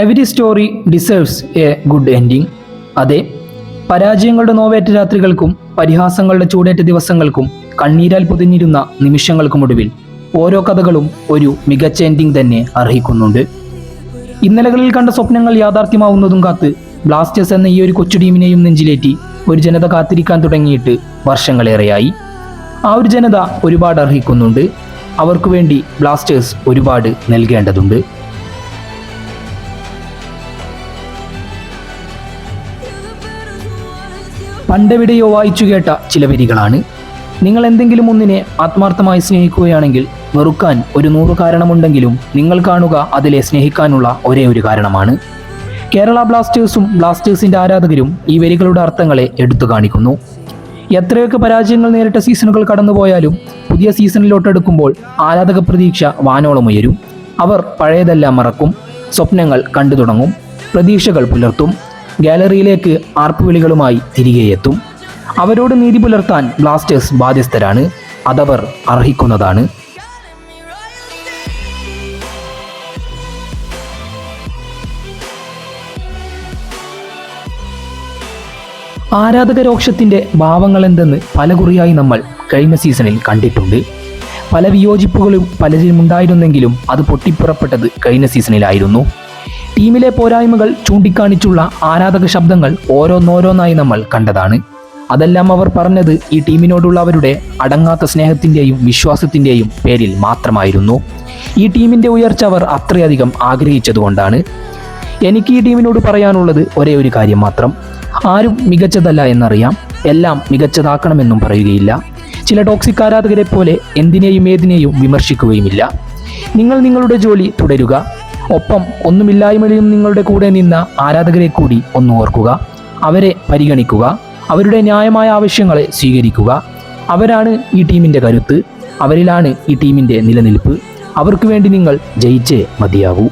Every story deserves a good ending അതെ പരാജയങ്ങളുടെ നോവേറ്റ രാത്രികൾക്കും പരിഹാസങ്ങളുടെ ചൂടേറ്റ ദിവസങ്ങൾക്കും കണ്ണീരാൽ പൊതിഞ്ഞിരുന്ന നിമിഷങ്ങൾക്കുമൊടുവിൽ ഓരോ കഥകളും ഒരു മികച്ച എൻഡിങ് തന്നെ അർഹിക്കുന്നുണ്ട്. ഇന്നലകളിൽ കണ്ട സ്വപ്നങ്ങൾ യാഥാർത്ഥ്യമാവുന്നതും കാത്ത് ബ്ലാസ്റ്റേഴ്സ് എന്ന ഈ ഒരു കൊച്ചു ടീമിനെയും നെഞ്ചിലേറ്റി ഒരു ജനത കാത്തിരിക്കാൻ തുടങ്ങിയിട്ട് വർഷങ്ങളേറെയായി. ആ ഒരു ജനത ഒരുപാട് അർഹിക്കുന്നുണ്ട്. അവർക്ക് വേണ്ടി ബ്ലാസ്റ്റേഴ്സ് ഒരുപാട് നൽകേണ്ടതുണ്ട്. പണ്ടെവിടെയോ വായിച്ചു കേട്ട ചില വരികളാണ്. നിങ്ങൾ എന്തെങ്കിലും ഒന്നിനെ ആത്മാർത്ഥമായി സ്നേഹിക്കുകയാണെങ്കിൽ വെറുക്കാൻ ഒരു നൂറ് കാരണമുണ്ടെങ്കിലും നിങ്ങൾ കാണുക അതിലെ സ്നേഹിക്കാനുള്ള ഒരേ ഒരു കാരണമാണ്. കേരള ബ്ലാസ്റ്റേഴ്സും ബ്ലാസ്റ്റേഴ്സിന്റെ ആരാധകരും ഈ വരികളുടെ അർത്ഥങ്ങളെ എടുത്തു കാണിക്കുന്നു. എത്രയൊക്കെ പരാജയങ്ങൾ നേരിട്ട സീസണുകൾ കടന്നുപോയാലും പുതിയ സീസണിലോട്ടെടുക്കുമ്പോൾ ആരാധക പ്രതീക്ഷ വാനോളം ഉയരും. അവർ പഴയതെല്ലാം മറക്കും. സ്വപ്നങ്ങൾ കണ്ടു തുടങ്ങും. പ്രതീക്ഷകൾ പുലർത്തും. ഗാലറിയിലേക്ക് ആർപ്പുവിളികളുമായി തിരികെ എത്തും അവരോട് നീതി പുലർത്താൻ ബ്ലാസ്റ്റേഴ്സ് ബാധ്യസ്ഥരാണ്. അതവർ അർഹിക്കുന്നതാണ്. ആരാധകരോക്ഷത്തിന്റെ ഭാവങ്ങളെന്തെന്ന് പലകുറിയായി നമ്മൾ കഴിഞ്ഞ സീസണിൽ കണ്ടിട്ടുണ്ട്. പല വിയോജിപ്പുകളും പലരിലുമുണ്ടായിരുന്നെങ്കിലും അത് പൊട്ടിപ്പുറപ്പെട്ടത് കഴിഞ്ഞ സീസണിലായിരുന്നു. ടീമിലെ പോരായ്മകൾ ചൂണ്ടിക്കാണിച്ചുള്ള ആരാധക ശബ്ദങ്ങൾ ഓരോന്നോരോന്നായി നമ്മൾ കണ്ടതാണ്. അതെല്ലാം അവർ പറഞ്ഞത് ഈ ടീമിനോടുള്ള അവരുടെ അടങ്ങാത്ത സ്നേഹത്തിന്റെയും വിശ്വാസത്തിന്റെയും പേരിൽ മാത്രമായിരുന്നു. ഈ ടീമിന്റെ ഉയർച്ച അവർ അത്രയധികം ആഗ്രഹിച്ചതുകൊണ്ടാണ്. എനിക്ക് ഈ ടീമിനോട് പറയാനുള്ളത് ഒരേ ഒരു കാര്യം മാത്രം. ആരും മികച്ചതല്ല എന്നറിയാം. എല്ലാം മികച്ചതാക്കണമെന്നും പറയുകയില്ല. ചില ടോക്സിക് ആരാധകരെ പോലെ എന്തിനേയും ഏതിനേയും വിമർശിക്കുകയുമില്ല. നിങ്ങൾ നിങ്ങളുടെ ജോലി തുടരുക. ഒപ്പം ഒന്നുമില്ലായ്മയിലും നിങ്ങളുടെ കൂടെ നിന്ന ആരാധകരെ കൂടി ഒന്ന് ഓർക്കുക അവരെ പരിഗണിക്കുക അവരുടെ ന്യായമായ ആവശ്യങ്ങളെ സ്വീകരിക്കുക. അവരാണ് ഈ ടീമിന്റെ കരുത്ത് അവരിലാണ് ഈ ടീമിന്റെ നിലനിൽപ്പ്. അവർക്ക് വേണ്ടി നിങ്ങൾ ജയിച്ചേ മതിയാകൂ.